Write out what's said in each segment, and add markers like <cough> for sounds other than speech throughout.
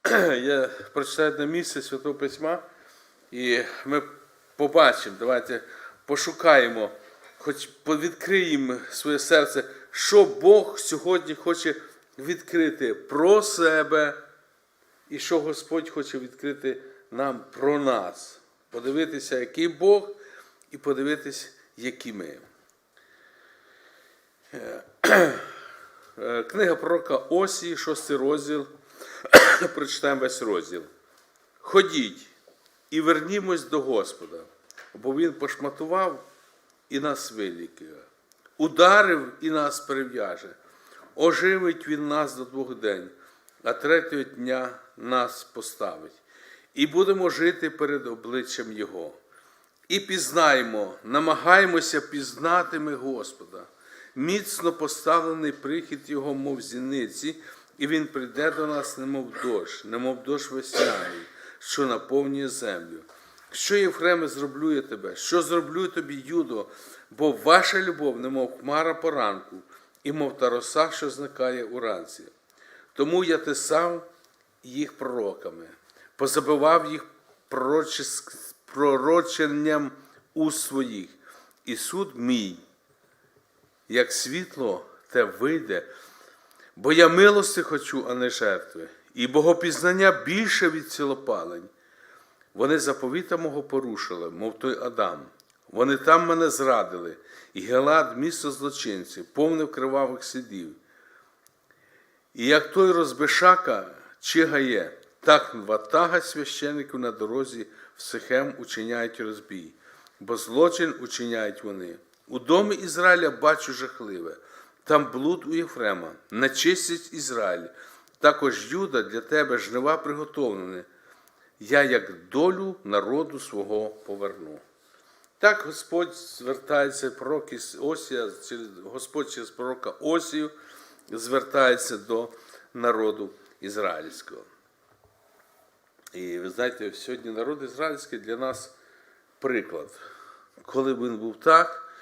<clears throat> Я прочитаю одне місце Святого Письма, і ми побачимо, давайте пошукаємо, хоч відкриємо своє серце, що Бог сьогодні хоче відкрити про себе, і що Господь хоче відкрити нам про нас. Подивитися, який Бог, і подивитися, які ми. <clears throat> Е, Книга пророка Осії, 6 розділ. Прочитаємо весь розділ. Ходіть і вернімось до Господа, бо Він пошматував і нас вилікує, ударив і нас перев'яже, оживить Він нас до двох день, а третього дня нас поставить, і будемо жити перед обличчям Його. І пізнаємо, намагаємося пізнати ми Господа. Міцно поставлений прихід Його, мов зіниці, і Він прийде до нас, немов дощ, немов дощ весняний, що наповнює землю. Що, Єфреме, зроблю я тебе? Що зроблю тобі, Юдо? Бо ваша любов, немов хмара поранку, і мов та роса, що зникає уранці. Тому я тисав їх пророками, позабивав їх пророченням у своїх, і суд мій, як світло, те вийде, бо я милости хочу, а не жертви, і богопізнання більше від цілопалень. Вони заповіта мого порушили, мов той Адам. Вони там мене зрадили, і Гелад, місто злочинців, повне кривавих слідів. І як той розбишака чигає, так ватага священиків на дорозі в Сихем учиняють розбій, бо злочин учиняють вони. У домі Ізраїля бачу жахливе, там блуд у Єфрема, нечистість Ізраїль, також Юда для тебе жнива приготовлене. Я як долю народу свого поверну. Так Господь звертається, пророк Осія, Господь через пророка Осію звертається до народу ізраїльського. І ви знаєте, сьогодні народ ізраїльський для нас приклад. Коли він був так,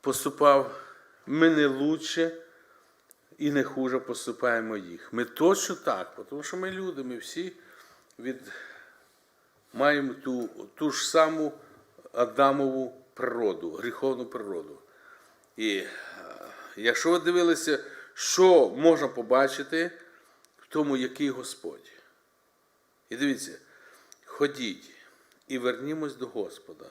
поступав, ми не лучше і не хуже поступаємо їх. Ми точно так, тому що ми люди, ми всі від, маємо ту, ту ж саму Адамову природу, гріховну природу. І е, якщо ви дивилися, що можна побачити в тому, який Господь. І дивіться, ходіть і вернімось до Господа,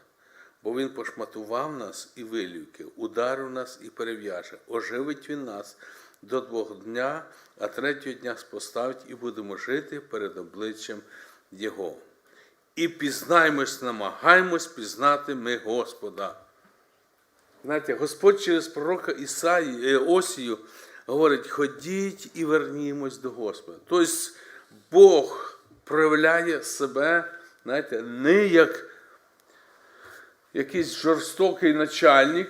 бо Він пошматував нас і вилюкив, ударив нас і перев'яже, оживить Він нас до двох дня, а третього дня поставить і будемо жити перед обличчям Його. І пізнаємось, намагаємось пізнати ми Господа. Знаєте, Господь через пророка Ісаї, е, Осію говорить: ходіть і вернімось до Господа. Тобто Бог проявляє себе, знаєте, не як якийсь жорстокий начальник,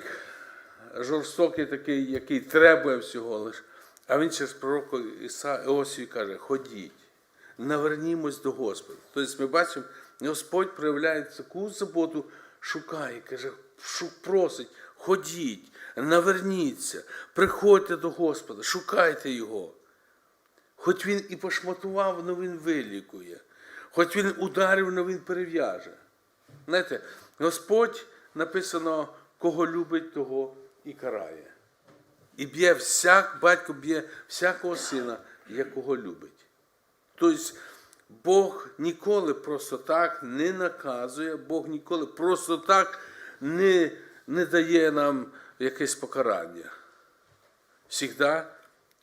жорстокий такий, який требує всього лиш, а він через пророка Іса Осію каже: ходіть, навернімось до Господа. Тобто ми бачимо, Господь проявляє таку заботу, шукає, каже, просить, ходіть, наверніться, приходьте до Господа, шукайте Його. Хоч він і пошматував, але він вилікує. Хоч він ударив, але він перев'яже. Знаєте, Господь написано, кого любить, того і карає. І б'є всяк, батько б'є всякого сина, якого любить. Тобто Бог ніколи просто так не наказує, Бог ніколи просто так не, не дає нам якесь покарання. Всігда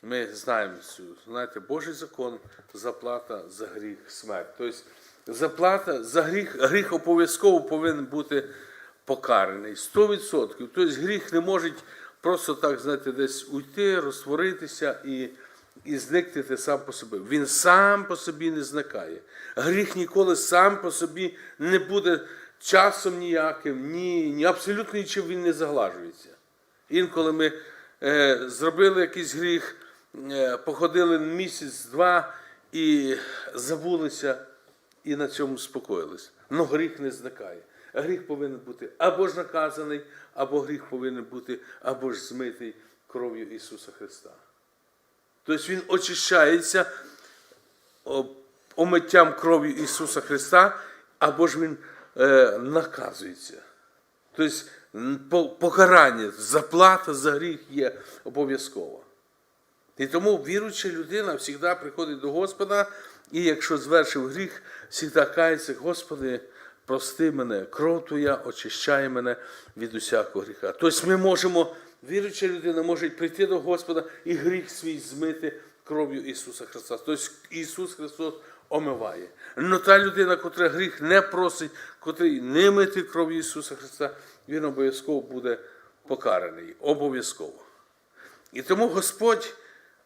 ми знаємо цю, знаєте, Божий закон заплата за гріх смерть. Тобто заплата за гріх, гріх обов'язково повинен бути покараний. 100%. Тобто гріх не може просто так, знаєте, десь уйти, розтворитися і, і зникнути сам по собі. Він сам по собі не зникає. Гріх ніколи сам по собі не буде часом ніяким, ні, ні абсолютно нічим він не заглажується. Інколи ми е, зробили якийсь гріх, е, походили місяць-два і забулися, і на цьому спокоїлися. Но гріх не зникає. Гріх повинен бути або ж наказаний, або гріх повинен бути або ж змитий кров'ю Ісуса Христа. Тобто Він очищається, омиттям кров'ю Ісуса Христа, або ж Він е, наказується. Тобто покарання, заплата за гріх є обов'язково. І тому віруюча людина завжди приходить до Господа, і якщо звершив гріх, завжди кається, Господи, прости мене, кров Твоя очищає мене від усякого гріха. Тобто ми можемо, віруюча людина може прийти до Господа і гріх свій змити кров'ю Ісуса Христа. Тобто Ісус Христос омиває. Но та людина, котра гріх не просить, котрий не мити кров'ю Ісуса Христа, він обов'язково буде покараний. Обов'язково. І тому Господь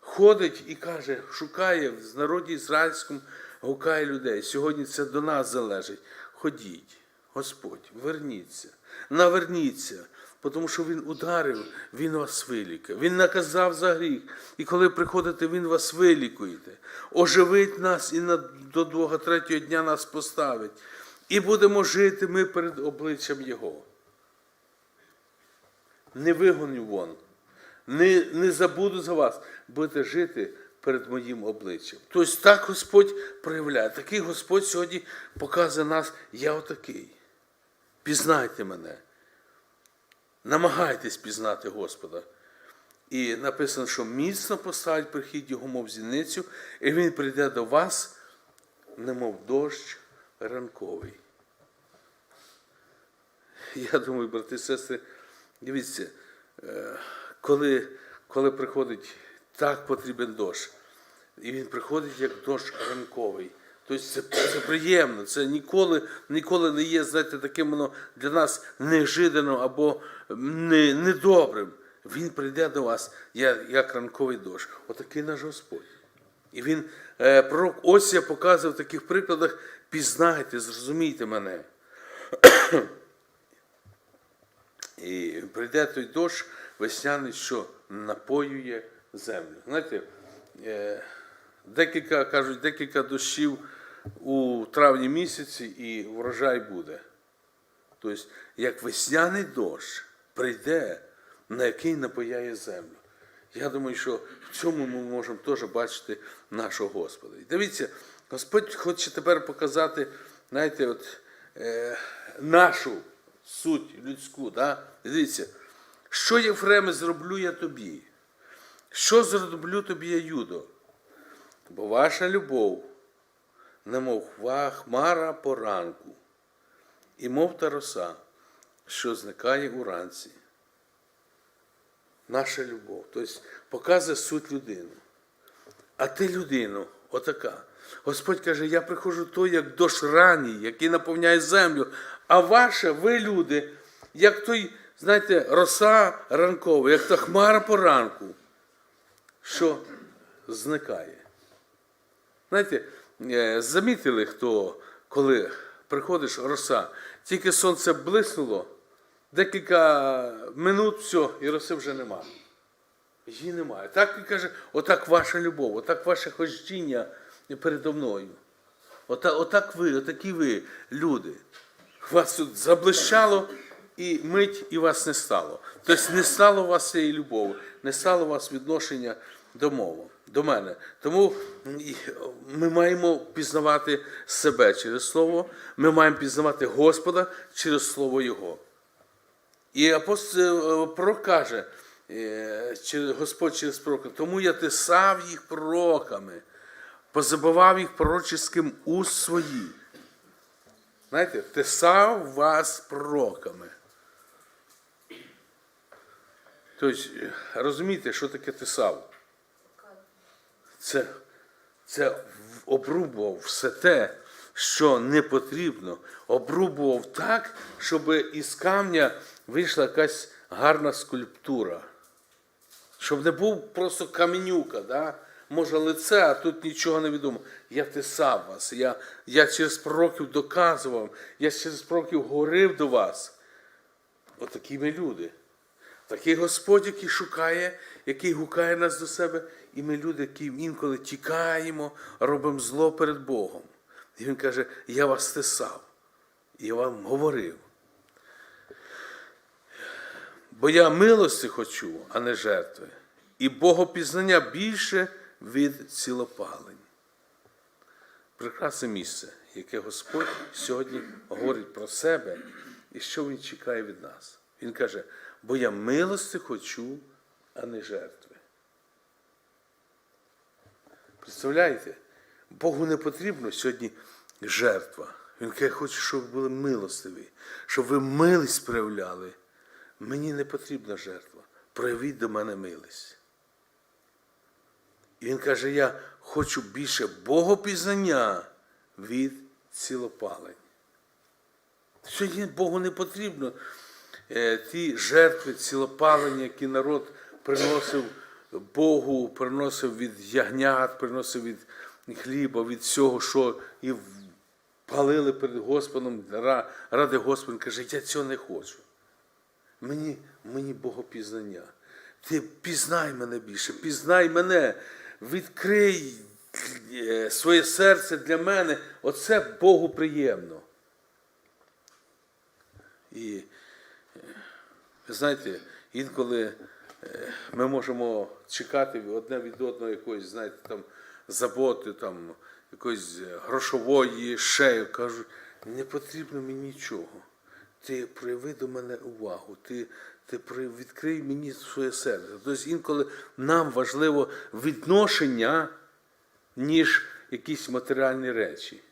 ходить і каже, шукає в народі ізраїльському, гукає людей. Сьогодні це до нас залежить. Ходіть, Господь, верніться, наверніться, тому що Він ударив, Він вас вилікав. Він наказав за гріх. І коли приходите, Він вас вилікує. Оживить нас і до другого, третього дня нас поставить. І будемо жити ми перед обличчям Його не вигоню вон, не, не забуду за вас, будете жити перед моїм обличчям. Тобто так Господь проявляє. Такий Господь сьогодні показує нас, я отакий. Пізнайте мене. Намагайтесь пізнати Господа. І написано, що міцно поставить прихід його, мов зіницю, і він прийде до вас, немов дощ ранковий. Я думаю, брати і сестри, дивіться, е, коли, коли приходить так потрібен дощ, і він приходить як дощ ранковий. Тобто це, це приємно, це ніколи, ніколи не є, знаєте, таким воно для нас нежидано або не, недобрим. Він прийде до вас як, як ранковий дощ. Отакий наш Господь. І він, е, пророк Осія показує в таких прикладах, пізнайте, зрозумійте мене. І прийде той дощ весняний, що напоює землю. Знаєте, е, декілька кажуть, декілька дощів у травні місяці і врожай буде. Тобто, як весняний дощ прийде, на який напояє землю. Я думаю, що в цьому ми можемо теж бачити нашого Господа. І дивіться, Господь хоче тепер показати, знаєте, от, е, нашу суть людську. Да? Дивіться, що Єфреме зроблю я тобі? Що зроблю тобі я, Юдо? Бо ваша любов, немов хмара поранку, і мов та роса, що зникає уранці. Наша любов. Тобто показує суть людини. А ти людину, отака. Господь каже, я приходжу той, як дощ ранній, який наповняє землю. А ваше, ви люди, як той, знаєте, роса ранкова, як та хмара поранку, що зникає. Знаєте, е, замітили, хто, коли приходиш роса, тільки сонце блиснуло, декілька минут, все, і роси вже немає. Її немає. Так він каже, отак ваша любов, отак ваше хождіння передо мною. Отак, отак ви, отакі ви, люди. Вас тут заблищало і мить, і вас не стало. Тобто не стало вас цієї любові, не стало вас відношення до мови, до мене. Тому ми маємо пізнавати себе через Слово, ми маємо пізнавати Господа через Слово Його. І апостол е, пророк каже, е, Господь через пророка, тому я тисав їх пророками, позабивав їх пророческим уст свої. Знаєте, тисав вас пророками. Тобто, розумієте, що таке тисав? Це, це обрубував все те, що не потрібно. Обрубував так, щоб із камня вийшла якась гарна скульптура. Щоб не був просто каменюка, да? може лице, а тут нічого не відомо. Я тисав вас, я, я через пророків доказував, я через пророків говорив до вас. Отакі ми люди. Такий Господь, який шукає, який гукає нас до себе, і ми люди, які інколи тікаємо, робимо зло перед Богом. І Він каже, я вас тисав, я вам говорив. Бо я милості хочу, а не жертви, і богопізнання більше від цілопалень. прекрасне місце, яке Господь сьогодні говорить про себе і що Він чекає від нас. Він каже, бо я милости хочу, а не жертви. Представляєте? Богу не потрібно сьогодні жертва. Він каже, хочу, щоб ви були милостиві, щоб ви милість проявляли. Мені не потрібна жертва. Проявіть до мене милість. І він каже: я хочу більше богопізнання від цілопалень. Сьогодні Богу не потрібно е, ті жертви цілопалення, які народ приносив Богу, приносив від ягнят, приносив від хліба, від всього, що і палили перед Господом ради Господа. Каже, я цього не хочу. Мені, мені Богопізнання. Ти пізнай мене більше, пізнай мене, відкрий е, своє серце для мене. Оце Богу приємно. І е, ви знаєте, інколи ми можемо чекати одне від одного якоїсь, знаєте, там заботи, там, якоїсь грошової, ще кажуть, не потрібно мені нічого. Ти прояви до мене увагу, ти, ти відкрий мені своє серце. Тобто інколи нам важливо відношення, ніж якісь матеріальні речі.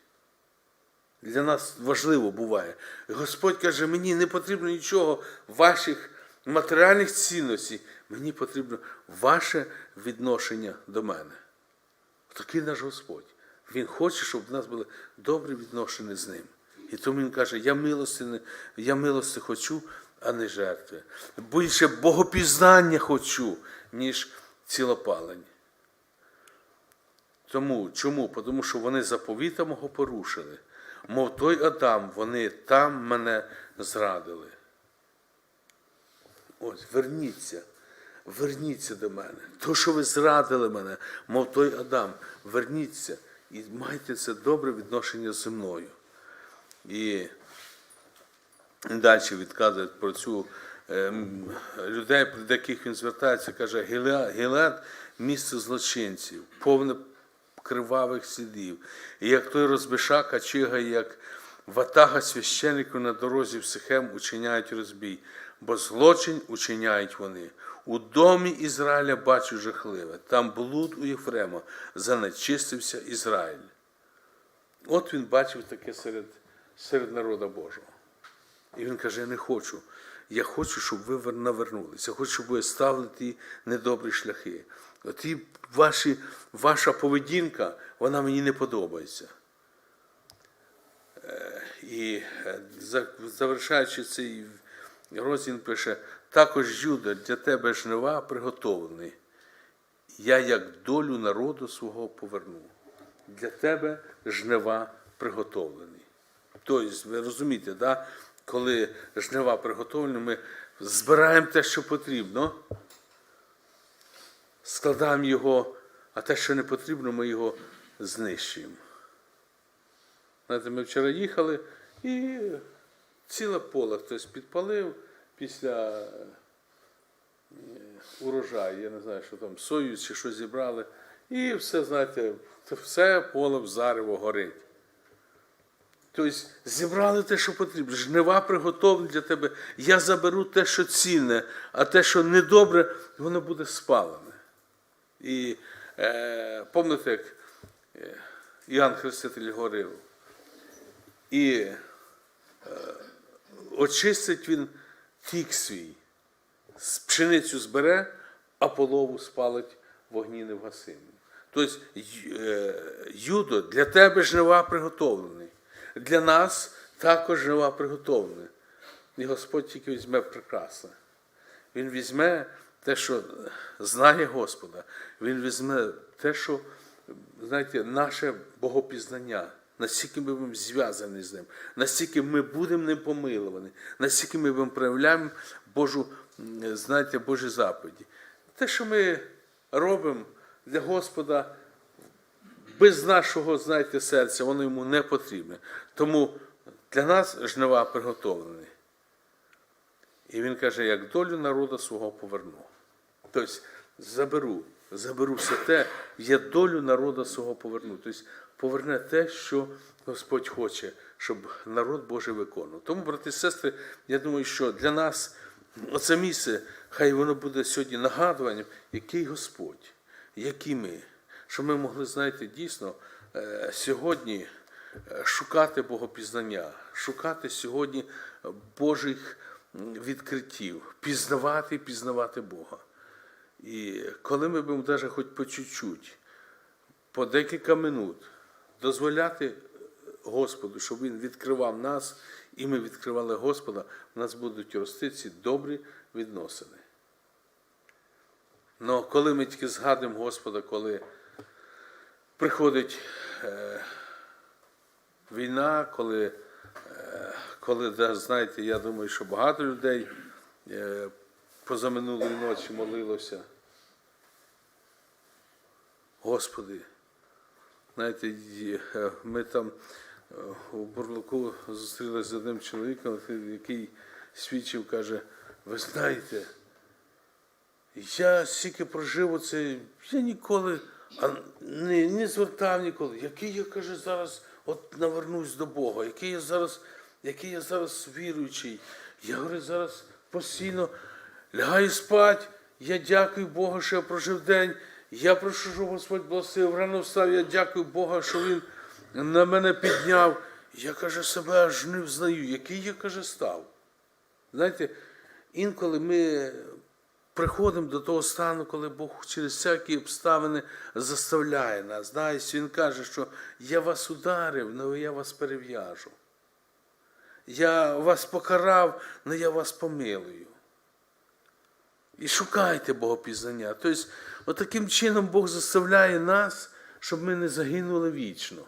Для нас важливо буває. Господь каже, мені не потрібно нічого ваших матеріальних цінностей, мені потрібно ваше відношення до мене. Такий наш Господь. Він хоче, щоб в нас були добрі відношення з ним. І тому він каже, я милости, я милости хочу, а не жертви. Більше богопізнання хочу, ніж цілопалення. Тому, чому? Тому що вони заповіта мого порушили. Мов той Адам, вони там мене зрадили. Ось, верніться, верніться до мене. То, що ви зрадили мене, мов той Адам, верніться і майте це добре відношення зі мною. І далі відказує про цю ем, людей, до яких він звертається, каже, «Гілеад- Гілеад – місце злочинців, повне кривавих слідів. І як той розбишака чигає, як ватага священиків на дорозі в Сихем учиняють розбій, бо злочин учиняють вони. У домі Ізраїля бачу жахливе, там блуд у Єфрема, занечистився Ізраїль. От він бачив таке серед, серед народа Божого. І він каже: я не хочу. Я хочу, щоб ви навернулися. Я хочу, щоб ви ставили ті недобрі шляхи. Оті ваші, ваша поведінка, вона мені не подобається. Е, І е, завершаючи цей розділ, пише: також Юда, для тебе жнива приготовлений. Я як долю народу свого поверну. Для тебе жнива приготовлений. Тобто, ви розумієте, да? коли жнива приготовлені, ми збираємо те, що потрібно, складаємо його, а те, що не потрібно, ми його знищуємо. Знаєте, ми вчора їхали і ціле поле хтось підпалив після е, урожаю, я не знаю, що там, сою чи що зібрали. І все, знаєте, все поле в зарево горить. Тобто зібрали те, що потрібно. Жнива приготовлені для тебе. Я заберу те, що цінне, а те, що недобре, воно буде спалене. І е, пам'ятаєте, як е, Іоанн Хреститель говорив, і очистить він тік свій, пшеницю збере, а полову спалить вогні невгасимі. Тобто, е, Юдо, для тебе жнива приготовлений. Для нас також жнива приготовлена. І Господь тільки візьме прекрасне. Він візьме те, що знає Господа. Він візьме те, що, знаєте, наше богопізнання. Настільки ми будемо зв'язані з ним, настільки ми будемо ним помилувані, настільки ми будемо проявляємо Божу, знаєте, Божі заповіді. Те, що ми робимо для Господа, без нашого, знаєте, серця, воно йому не потрібне. Тому для нас жнива приготовлені. І він каже, як долю народу свого поверну. Тобто заберу, заберу все те, я долю народу свого поверну. Тобто поверне те, що Господь хоче, щоб народ Божий виконував. Тому, брати і сестри, я думаю, що для нас оце місце, хай воно буде сьогодні нагадуванням, який Господь, які ми, щоб ми могли, знаєте, дійсно е, сьогодні е, шукати Богопізнання, шукати сьогодні Божих відкриттів, пізнавати і пізнавати Бога. І коли ми будемо навіть хоч по чуть-чуть, по декілька минут дозволяти Господу, щоб Він відкривав нас, і ми відкривали Господа, в нас будуть рости ці добрі відносини. Но коли ми тільки згадуємо Господа, коли приходить е, війна, коли, е, коли знаєте, я думаю, що багато людей е, позаминулої ночі молилося. Господи, знаєте, е, ми там е, у Бурлаку зустрілися з одним чоловіком, який свідчив, каже, ви знаєте, я стільки прожив оце, я ніколи а, не, не звертав ніколи. Який я каже зараз от навернусь до Бога, який я зараз, який я зараз віруючий. Я говорю, зараз постійно лягаю спать. Я дякую Богу, що я прожив день. Я прошу, щоб Господь благословив. Рано встав, я дякую Богу, що Він на мене підняв. Я каже, себе аж не взнаю, який я каже став. Знаєте, інколи ми приходимо до того стану, коли Бог через всякі обставини заставляє нас. Знаєш, Він каже, що я вас ударив, але я вас перев'яжу. Я вас покарав, але я вас помилую. І шукайте Богопізнання. Тобто, от таким чином Бог заставляє нас, щоб ми не загинули вічно.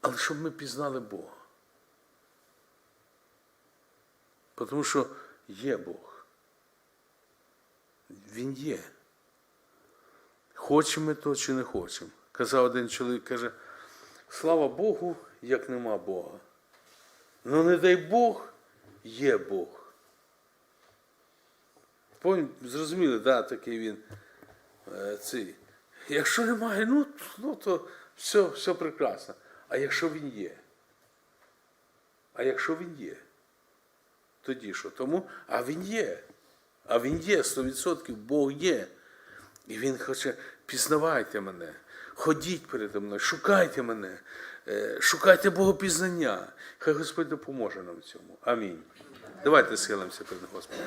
Але щоб ми пізнали Бога. Тому що є Бог. Він є. Хочемо ми то чи не хочемо. Казав один чоловік, каже, слава Богу, як нема Бога. Ну не дай Бог, є Бог. Помні, зрозуміли, да, такий він е, цей. Якщо немає, ну, ну то все, все прекрасно. А якщо він є? А якщо він є? Тоді що? Тому, а він є. А він є 100%, Бог є. І Він хоче, пізнавайте мене, ходіть передо мною, шукайте мене, е, шукайте Богопізнання. Хай Господь допоможе нам в цьому. Амінь. Давайте схилимося перед Господом.